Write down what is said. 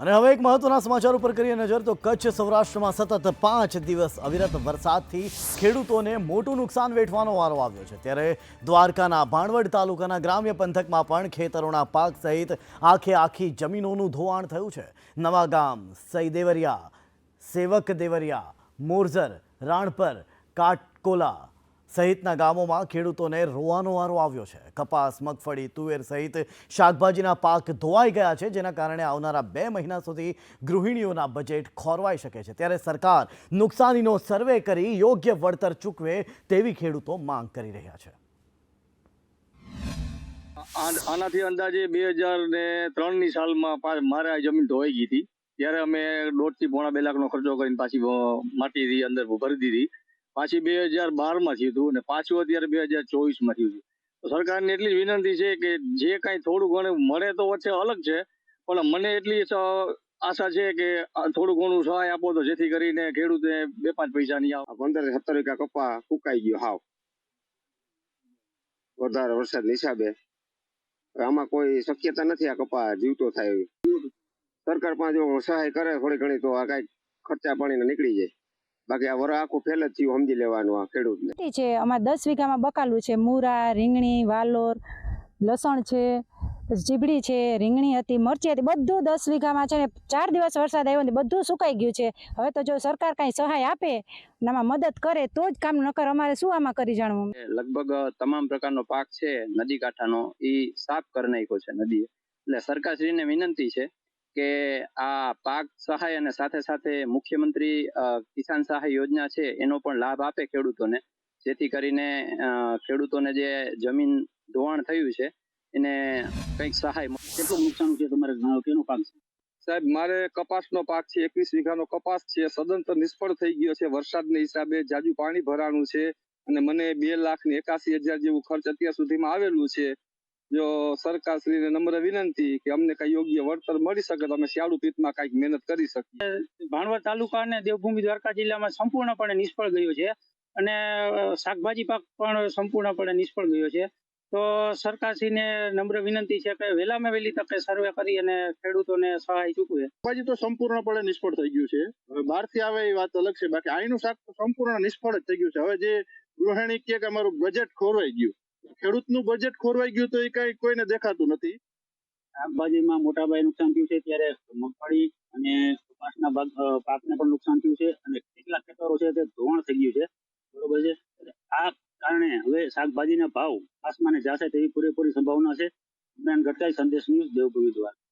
અને હવે એક મહત્વના સમાચાર ઉપર કરીએ નજર, તો કચ્છ સૌરાષ્ટ્રમાં સતત પાંચ દિવસ અવિરત વરસાદથી ખેડૂતોને મોટું નુકસાન વેઠવાનો વારો આવ્યો છે. ત્યારે દ્વારકાના ભાણવડ તાલુકાના ગ્રામ્ય પંથકમાં પણ ખેતરોના પાક સહિત આખે આખી જમીનોનું ધોવાણ થયું છે. નવા ગામ સઈદેવરિયા સેવક દેવરિયા, મોરઝર, રાણપર, કાટકોલા સહિતના ગામોમાં ખેડૂતોને રોવાનો વારો આવ્યો છે. કપાસ, મગફળી, તુવેર સહિત શાકભાજીના પાક ધોવાઈ ગયા છે, જેના કારણે આવનારા બે મહિના સુધી ગૃહિણીઓના બજેટ ખોરવાઈ શકે છે. ત્યારે સરકાર નુકસાનીનો સર્વે કરી યોગ્ય વળતર ચૂકવે તેવી ખેડૂતો માંગ કરી રહ્યા છે. આનાથી અંદાજે બે હજાર ને ત્રણની સાલમાં મારે જમીન ધોવાઈ ગઈ હતી. ત્યારે અમે દોઢથી પોણા બે લાખનો ખર્ચો કરીને પાછી માટી અંદર ભરી દીધી. પાછી બે હજાર બારમાં થયું હતું પાછું અત્યારે બે હજાર ચોવીસમાં થયું તો સરકારને એટલી જ વિનંતી છે કે જે કાંઈ થોડું ઘણું મળે તો વચ્ચે અલગ છે, પણ મને એટલી આશા છે કે થોડું ઘણું સહાય આપો તો જેથી કરીને ખેડૂતે બે પાંચ પૈસા નહીં આવે. પંદર સત્તર રૂપિયા કપા ફૂંકાઈ ગયો હાવ. વધારે વરસાદ હિસાબે. આમાં કોઈ શક્યતા નથી આ કપા જીવતો થાય એવી. સરકાર પાસે સહાય કરે થોડી ઘણી તો આ કઈ ખર્ચા પાણી નીકળી જાય. બાકી આ વર આખું ફેલ જ થયું સમજી લેવાનું આ ખેડૂતને. છે અમારે દસ વીઘામાં બકાલું છે. મૂરા રીંગણી વાલોર લસણ છે જીબડી છે રીંગણી હતી મરચી હતી બધું દસ વીઘામાં છે ને ચાર દિવસ વરસાદ આવ્યો ને બધું સુકાઈ ગયું છે. હવે તો જો સરકાર કાંઈ સહાય આપે ને આમાં મદદ કરે તો જ કામ નકર અમારે શું આમાં કરી જાણવું? લગભગ તમામ પ્રકારનો પાક છે નદી કાંઠાનો એ સાફ કરી નાખ્યો છે નદીએ. એટલે સરકારશ્રીને વિનંતી છે કે આ પાક સહાય અને સાથે સાથે મુખ્યમંત્રી કિસાન સહાય યોજના છે, એનો પણ લાભ આપે ખેડૂતોને. જેથી કરીને ખેડૂતોને જે જમીન ધોવાણ થયું છે, એને કંઈક સહાય કેટલું નુકસાન છે તમારે કેનો પાક છે? સાહેબ, મારે કપાસનો પાક છે, એકવીસ વીઘાનો કપાસ છે, સદંતર નિષ્ફળ થઈ ગયો છે વરસાદને હિસાબે, જાજુ પાણી ભરાણું છે અને મને બે લાખ ને એકાસી હજાર જેવું ખર્ચ અત્યાર સુધીમાં આવેલું છે. જો સરકારશ્રીને નમ્ર વિનંતી કે અમને કઈ યોગ્ય વળતર મળી શકે તો અમે શિયાળુ પિત્તમાં કંઈક મહેનત કરી શકીએ. ભાણવડ તાલુકા અને દેવભૂમિ દ્વારકા જિલ્લામાં સંપૂર્ણપણે નિષ્ફળ ગયો છે અને શાકભાજી પાક પણ સંપૂર્ણપણે નિષ્ફળ ગયો છે. તો સરકારશ્રીને નમ્ર વિનંતી છે કે વહેલામાં વહેલી તકે સર્વે કરી અને ખેડૂતોને સહાય ચૂકવે. શાકભાજી તો સંપૂર્ણપણે નિષ્ફળ થઈ ગયું છે. હવે બહારથી આવે એ વાત અલગ છે. બાકી અહીંનું શાક તો સંપૂર્ણ નિષ્ફળ જ થઈ ગયું છે. હવે જે ગૃહિણી કે અમારું બજેટ ખોરવાઈ ગયું. ખેડૂતનું બજેટ ખોરવાઈ ગયું તો એ કઈ કોઈને દેખાતું નથી. શાકભાજીમાં મોટા પાયે નુકસાન થયું છે, ત્યારે મગફળી અને કપાસના ભાગ પાકને પણ નુકસાન થયું છે અને કેટલાક ખેતરો છે તે ધોવાણ થઈ ગયું છે. બરોબર છે? આ કારણે હવે શાકભાજીના ભાવ આસમાને જાશે તેવી પૂરેપૂરી સંભાવના છે. જ્ઞાન ઘટકાઈ સંદેશ ન્યૂઝ દેવભૂમિ દ્વારા.